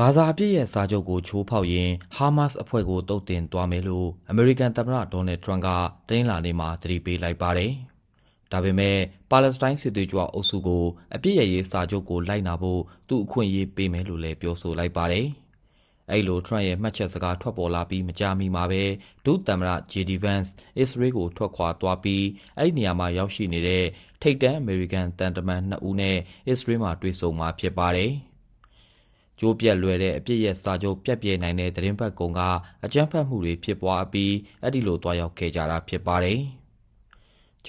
ဂါဇာအပြစ်ရဲ့စာချုပ်ကိုချိုးဖောက်ရင်းဟာမတ်စ်အဖွဲ့ကိုတုတ်တင်သွားမယ်လို့အမေရိကန်သမ္မတဒေါ်နယ်ထရန့်ကတင်းလာနေမှာသတိပေးလိုက်ပါတယ်။ဒါပေမဲ့ပါလက်စတိုင်းစစ်သွေးကြွအုပ်စုကိုအပြစ်ရရေးစာချုပ်ကိုလိုက်နာဖို့သူအခွင့်အရေးပေးမယ်လို့လည်းပြောဆိုလိုက်ပါတယ်။အဲ့လိုထရန့်ရဲ့မှတ်ချက်စကားထွက်ပေါ်လာပြီးမကြာမီမှာပဲဒုသမ္မတ JD Vance အစ္စရေးကိုထွက်ခွာသွားပြီးအဲ့ဒီနေရာမှာရောက်ရှိနေတဲ့ထိပ်တန်းအမေရိကန်တန်တမန်2ဦးနဲ့အစ္စရေးမှာတွေ့ဆုံမှာဖြစ်ပါတယ်။ ကျိုးပြက်လွယ်တဲ့အပြစ်ရဲ့စာချုပ်ပြက်ပြဲနိုင်တဲ့သတင်းပတ်ကုံကအကြမ်းဖက်မှုတွေဖြစ်ပွားပြီးအဲ့ဒီလိုတွားရောက်ခဲ့ကြတာဖြစ်ပါတယ်။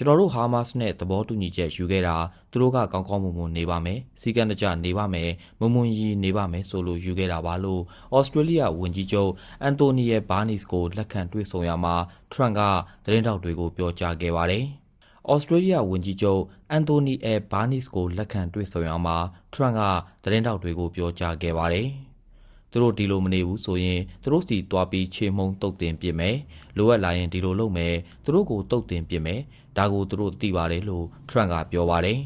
ကျွန်တော်တို့ဟာမတ်စ်နဲ့သဘောတူညီချက်ယူခဲ့တာသူတို့ကကောင်းကောင်းမွန်မွန်နေပါမယ်စီကံတကြနေပါမယ်မွန်မွန်ရီနေပါမယ်ဆိုလို့ယူခဲ့တာပါလို့ဩစတြေးလျဝန်ကြီးချုပ်အန်တိုနီယဘာနစ်ကိုလက်ခံတွေ့ဆုံရမှာထရန့်ကသတင်းတောက်တွေကိုပြောကြားခဲ့ပါတယ်။ ဩစတြေးလျဝန်ကြီးချုပ်အန်တိုနီအဲဘာနစ်ကိုလက်ခံတွေ့ဆုံရမှာထရန့်ကသတင်းတောက်တွေကိုပြောကြားခဲ့ပါတယ်။သူတို့ဒီလိုမနေဘူးဆိုရင်သူတို့စီတွားပြီးခြေမှုံတုတ်တင်ပစ်မယ်။လိုအပ်လာရင်ဒီလိုလုပ်မယ်။သူတို့ကိုတုတ်တင်ပစ်မယ်။ဒါကိုသူတို့သိပါတယ်လို့ထရန့်ကပြောပါတယ်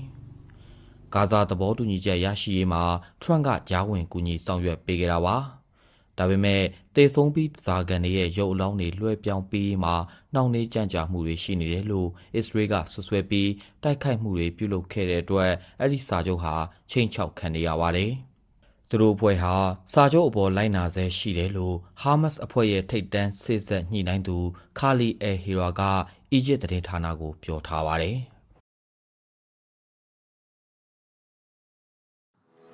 ။ဂါဇာသဘောတူညီချက်ရရှိရေးမှာထရန့်ကကြားဝင်ကူညီဆောင်ရွက်ပေးခဲ့တာပါ။ ဒါပေမဲ့တေဆုံးပြီးဇာကန်တွေရဲ့ရုပ်အလောင်းတွေလွှဲပြောင်းပြီးမှနှောင့်နှေးကြန့်ကြာမှုတွေရှိနေတယ်လို့အစ္စရေးကဆွဆွဲပြီးတိုက်ခိုက်မှုတွေပြုလုပ်ခဲ့တဲ့အတွက်အဲ့ဒီစာချုပ်ဟာချိန်ချောက်ခံနေရပါတယ်။သူတို့အဖွဲ့ဟာစာချုပ်အပေါ်လိုက်နာဆဲရှိတယ်လို့ဟာမတ်စ်အဖွဲ့ရဲ့ထိပ်တန်းစစ်ဆက်ညှိနှိုင်းသူခါလီအဲဟီရာကအီဂျစ်သတင်းဌာနကိုပြောထားပါတယ်။